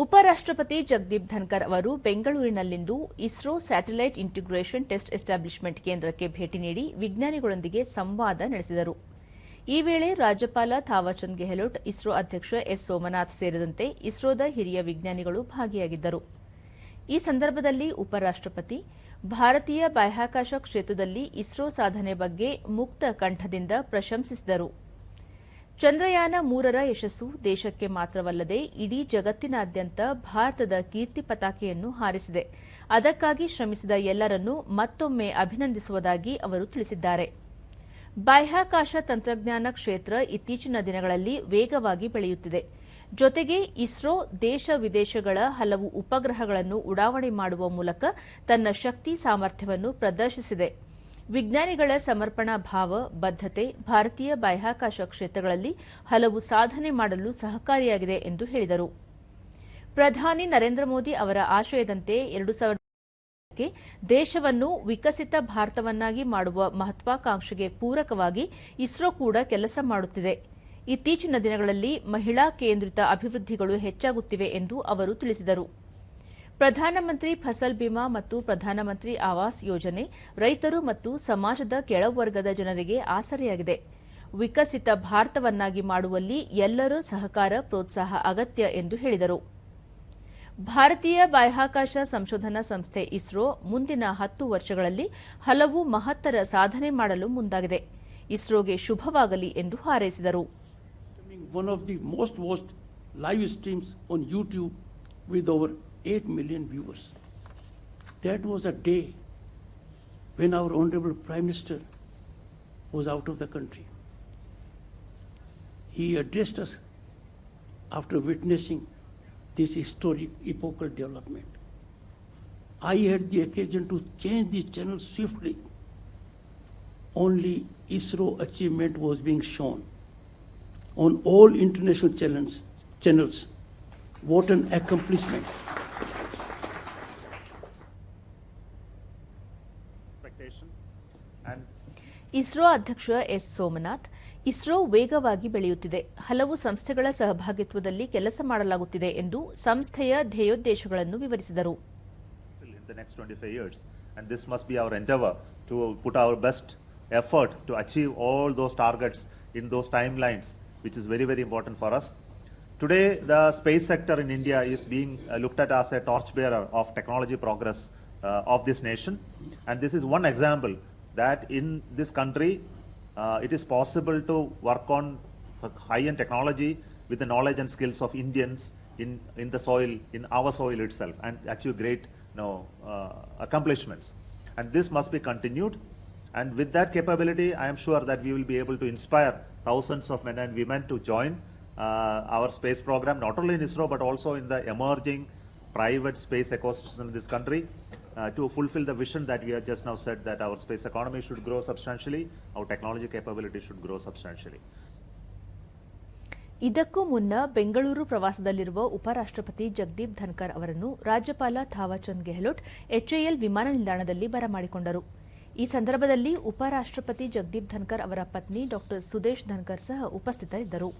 ಉಪರಾಷ್ಟ್ರಪತಿ ಜಗದೀಪ್ ಧನ್ಕರ್ ಅವರು ಬೆಂಗಳೂರಿನಲ್ಲಿಂದು ISRO satellite integration test establishment ಕೇಂದ್ರಕ್ಕೆ ಭೇಟಿ ನೀಡಿ ವಿಜ್ಞಾನಿಗಳೊಂದಿಗೆ ಸಂವಾದ ನಡೆಸಿದರು. ಈ ವೇಳೆ ರಾಜ್ಯಪಾಲ ಥಾವರ್ಚಂದ್ ಗೆಹ್ಲೋಟ್, ಇಸ್ರೋ ಅಧ್ಯಕ್ಷ ಎಸ್. ಸೋಮನಾಥ್ ಸೇರಿದಂತೆ ಇಸ್ರೋದ ಹಿರಿಯ ವಿಜ್ಞಾನಿಗಳು ಭಾಗಿಯಾಗಿದ್ದರು. ಈ ಸಂದರ್ಭದಲ್ಲಿ ಉಪರಾಷ್ಟ್ರಪತಿ, ಭಾರತೀಯ ಬಾಹ್ಯಾಕಾಶ ಕ್ಷೇತ್ರದಲ್ಲಿ ಇಸ್ರೋ ಸಾಧನೆ ಬಗ್ಗೆ ಮುಕ್ತ ಕಂಠದಿಂದ ಪ್ರಶಂಸಿಸಿದರು. ಚಂದ್ರಯಾನ ಮೂರರ ಯಶಸ್ಸು ದೇಶಕ್ಕೆ ಮಾತ್ರವಲ್ಲದೆ ಇಡೀ ಜಗತ್ತಿನಾದ್ಯಂತ ಭಾರತದ ಕೀರ್ತಿ ಪತಾಕೆಯನ್ನು ಹಾರಿಸಿದೆ. ಅದಕ್ಕಾಗಿ ಶ್ರಮಿಸಿದ ಎಲ್ಲರನ್ನೂ ಮತ್ತೊಮ್ಮೆ ಅಭಿನಂದಿಸುವುದಾಗಿ ಅವರು ತಿಳಿಸಿದ್ದಾರೆ. ಬಾಹ್ಯಾಕಾಶ ತಂತ್ರಜ್ಞಾನ ಕ್ಷೇತ್ರ ಇತ್ತೀಚಿನ ದಿನಗಳಲ್ಲಿ ವೇಗವಾಗಿ ಬೆಳೆಯುತ್ತಿದೆ. ಜೊತೆಗೆ ಇಸ್ರೋ ದೇಶ ವಿದೇಶಗಳ ಹಲವು ಉಪಗ್ರಹಗಳನ್ನು ಉಡಾವಣೆ ಮಾಡುವ ಮೂಲಕ ತನ್ನ ಶಕ್ತಿ ಸಾಮರ್ಥ್ಯವನ್ನು ಪ್ರದರ್ಶಿಸಿದೆ. ವಿಜ್ಞಾನಿಗಳ ಸಮರ್ಪಣಾ ಭಾವ, ಬದ್ಧತೆ, ಭಾರತೀಯ ಬಾಹ್ಯಾಕಾಶ ಕ್ಷೇತ್ರಗಳಲ್ಲಿ ಹಲವು ಸಾಧನೆ ಮಾಡಲು ಸಹಕಾರಿಯಾಗಿದೆ ಎಂದು ಹೇಳಿದರು. ಪ್ರಧಾನಿ ನರೇಂದ್ರ ಮೋದಿ ಅವರ ಆಶಯದಂತೆ ಎರಡು ಸಾವಿರದ ದೇಶವನ್ನು ವಿಕಸಿತ ಭಾರತವನ್ನಾಗಿ ಮಾಡುವ ಮಹತ್ವಾಕಾಂಕ್ಷೆಗೆ ಪೂರಕವಾಗಿ ಇಸ್ರೋ ಕೂಡ ಕೆಲಸ ಮಾಡುತ್ತಿದೆ. ಇತ್ತೀಚಿನ ದಿನಗಳಲ್ಲಿ ಮಹಿಳಾ ಕೇಂದ್ರಿತ ಅಭಿವೃದ್ಧಿಗಳು ಹೆಚ್ಚಾಗುತ್ತಿವೆ ಎಂದು ಅವರು ತಿಳಿಸಿದರು. ಪ್ರಧಾನಮಂತ್ರಿ ಫಸಲ್ ಬಿಮಾ ಮತ್ತು ಪ್ರಧಾನಮಂತ್ರಿ ಆವಾಸ್ ಯೋಜನೆ ರೈತರು ಮತ್ತು ಸಮಾಜದ ಕೆಳವರ್ಗದ ಜನರಿಗೆ ಆಸರೆಯಾಗಿದೆ. ವಿಕಸಿತ ಭಾರತವನ್ನಾಗಿ ಮಾಡುವಲ್ಲಿ ಎಲ್ಲರೂ ಸಹಕಾರ, ಪ್ರೋತ್ಸಾಹ ಅಗತ್ಯ ಎಂದು ಹೇಳಿದರು. ಭಾರತೀಯ ಬಾಹ್ಯಾಕಾಶ ಸಂಶೋಧನಾ ಸಂಸ್ಥೆ ಇಸ್ರೋ ಮುಂದಿನ ಹತ್ತು ವರ್ಷಗಳಲ್ಲಿ ಹಲವು ಮಹತ್ತರ ಸಾಧನೆ ಮಾಡಲು ಮುಂದಾಗಿದೆ. ಇಸ್ರೋಗೆ ಶುಭವಾಗಲಿ ಎಂದು ಹಾರೈಸಿದರು. 8 million viewers. That was a day when our Honorable Prime Minister was out of the country. He addressed us after witnessing this historic epochal development. I had the occasion to change the channel swiftly. Only ISRO achievement was being shown on all international channels. channels. What an accomplishment. ISRO ಅಧ್ಯಕ್ಷ S Somnath ISRO ವೇಗವಾಗಿ ಬೆಳೆಯುತ್ತಿದೆ ಹಲವು ಸಂಸ್ಥೆಗಳ ಸಹಭಾಗಿತ್ವದಲ್ಲಿ ಕೆಲಸ ಮಾಡಲಾಗುತ್ತಿದೆ ಎಂದು ಸಂಸ್ಥೆಯ ಧ್ಯೇಯೋದ್ದೇಶಗಳನ್ನು ವಿವರಿಸಿದರು in the next 25 years. And this must be our endeavor to put our best effort to achieve all those targets in those timelines, which is very, very important for us. Today, the space sector in India is being uh, looked at as a torchbearer of technology progress uh, of this nation. And this is one example that in this country, uh, it is possible to work on high-end technology with the knowledge and skills of Indians in, in the soil, in our soil itself, and achieve great you know, uh, accomplishments. And this must be continued. And with that capability, I am sure that we will be able to inspire thousands of men and women to join uh, our space program, not only in ISRO, but also in the emerging private space ecosystem in this country. Uh, to fulfill the vision that we have just now said that our space economy should grow substantially, our technology capability should grow substantially. ಇದಕ್ಕೂ ಮುನ್ನ ಬೆಂಗಳೂರು ಪ್ರವಾಸದಲ್ಲಿರುವ ಉಪರಾಷ್ಟ್ರಪತಿ ಜಗದೀಪ್ ಧನ್ಕರ್ ಅವರನ್ನು ರಾಜ್ಯಪಾಲ Thaawarchand Gehlot HAL ವಿಮಾನ ನಿಲ್ದಾಣದಲ್ಲಿ ಬರಮಾಡಿಕೊಂಡರು ಈ ಸಂದರ್ಭದಲ್ಲಿ ಉಪರಾಷ್ಟ್ರಪತಿ ಜಗದೀಪ್ ಧನ್ಕರ್ ಅವರ ಪತ್ನಿ ಡಾ ಸುದೇಶ್ ಧನ್ಕರ್ ಸಹ ಉಪಸ್ಥಿತರಿದ್ದರು